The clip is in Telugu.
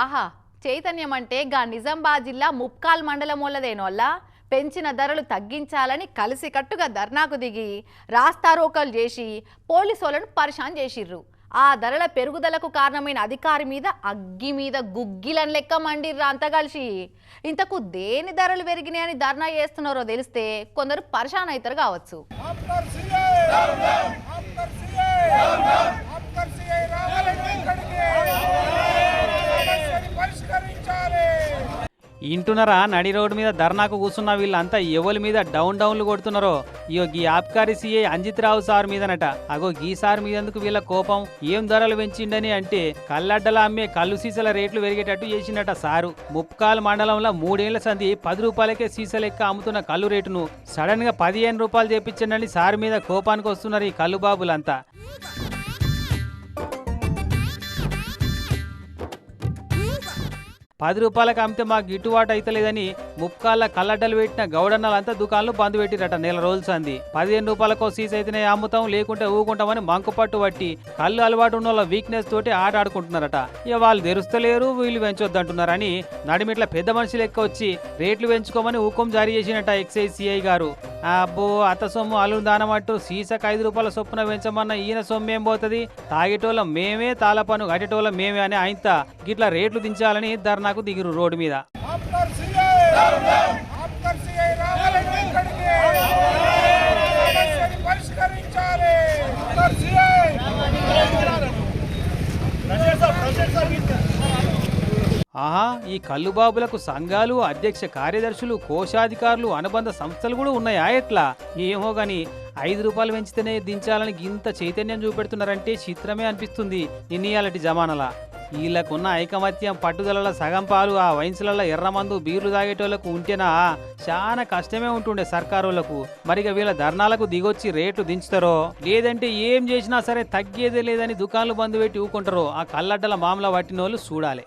ఆహా చైతన్యం అంటే గా నిజామాబాద్ జిల్లా ముప్కాల్ మండలమూలదేనోళ్ళ పెంచిన ధరలు తగ్గించాలని కలిసికట్టుగా ధర్నాకు దిగి రాస్తారోకలు చేసి పోలీసులను పరిశాన్ చేసిర్రు. ఆ ధరల పెరుగుదలకు కారణమైన అధికారి మీద అగ్గి మీద గుగ్గిలని లెక్క మండిర్రు అంతా కలిసి. ఇంతకు దేని ధరలు పెరిగినాయని ధర్నా చేస్తున్నారో తెలిస్తే కొందరు పరిశాన్ అవుతారు కావచ్చు. ఇంటున్నారా? నడి రోడ్డు మీద ధర్నాకు కూర్చున్న వీళ్ళంతా ఎవరి మీద డౌన్ డౌన్లు కొడుతున్నారో? ఇగో గీ ఆబ్కారీ సీఏ అంజిత్ రావు సార్ మీదనట. అగో గీ సార్ మీదెందుకు వీళ్ళ కోపం? ఏం ధరలు పెంచిండని అంటే కల్లడ్డల అమ్మే కళ్ళు సీసాల రేట్లు పెరిగేటట్టు చేసిండట సారు. ముప్కాల్ మండలంలో మూడేళ్ళ సంది పది రూపాయలకే సీసలు ఎక్క అమ్ముతున్న కళ్ళు రేటును సడన్గా పదిహేను రూపాయలు చేపించండి సార్ మీద కోపానికి వస్తున్నారు ఈ కళ్ళు బాబులంతా. పది రూపాయలకు అమ్మితే మాకు గిట్టుబాటు అయితలేదని ముప్కాళ్ళ కళ్ళడ్డలు పెట్టిన గౌడన్నలంతా దుకాణాలు బంద్ పెట్టిరట నెల రోజులు సంది పదిహేను రూపాయలకో సీస్ అయితేనే అమ్ముతాం లేకుంటే ఊకుంటామని మంకు పట్టు పట్టి కళ్ళు అలవాటు ఉన్న వాళ్ళ వీక్నెస్ తోటి ఆట ఆడుకుంటున్నారట. ఇక వాళ్ళు తెరుస్తలేరు వీళ్ళు పెంచొద్దంటున్నారని నడిమిట్ల పెద్ద మనుషులు ఎక్క వచ్చి రేట్లు పెంచుకోమని హుకుం జారీ చేసినట ఎక్సైజ్ సిఐ గారు. అబ్బో అత్త సొమ్ము అల్లు దానమట్టు సీసకు ఐదు రూపాయల చొప్పున పెంచమన్న ఈయన సొమ్ము ఏం పోతుంది? తాగేటోళ్ళం మేమే తాళపను కట్టేటోళ్ళం మేమే అని ఆయనత గిట్ల రేట్లు దించాలని ధర్నాకు దిగురు రోడ్డు మీద. ఆహా ఈ కల్లుబాబులకు సంఘాలు అధ్యక్ష కార్యదర్శులు కోశాధికారులు అనుబంధ సంస్థలు కూడా ఉన్నాయా? ఎట్లా? ఏమో గాని ఐదు రూపాయలు పెంచితేనే దించాలని ఇంత చైతన్యం చూపెడుతున్నారంటే చిత్రమే అనిపిస్తుంది నిన్నయాలటి జమానలా. వీళ్ళకున్న ఐకమత్యం పట్టుదలల సగం పాలు ఆ వయసులలో ఎర్రమందు బీర్లు తాగేటోళ్ళకు ఉంటేనా? చాలా కష్టమే ఉంటుండే సర్కారులకు మరిగా వీళ్ళ ధర్నాలకు దిగొచ్చి రేట్లు దించుతారో? లేదంటే ఏం చేసినా సరే తగ్గేదే లేదని దుకాణాలు బంద్ పెట్టి ఊకుంటారో? ఆ కళ్ళడ్డల మామల పట్టినోళ్ళు చూడాలి.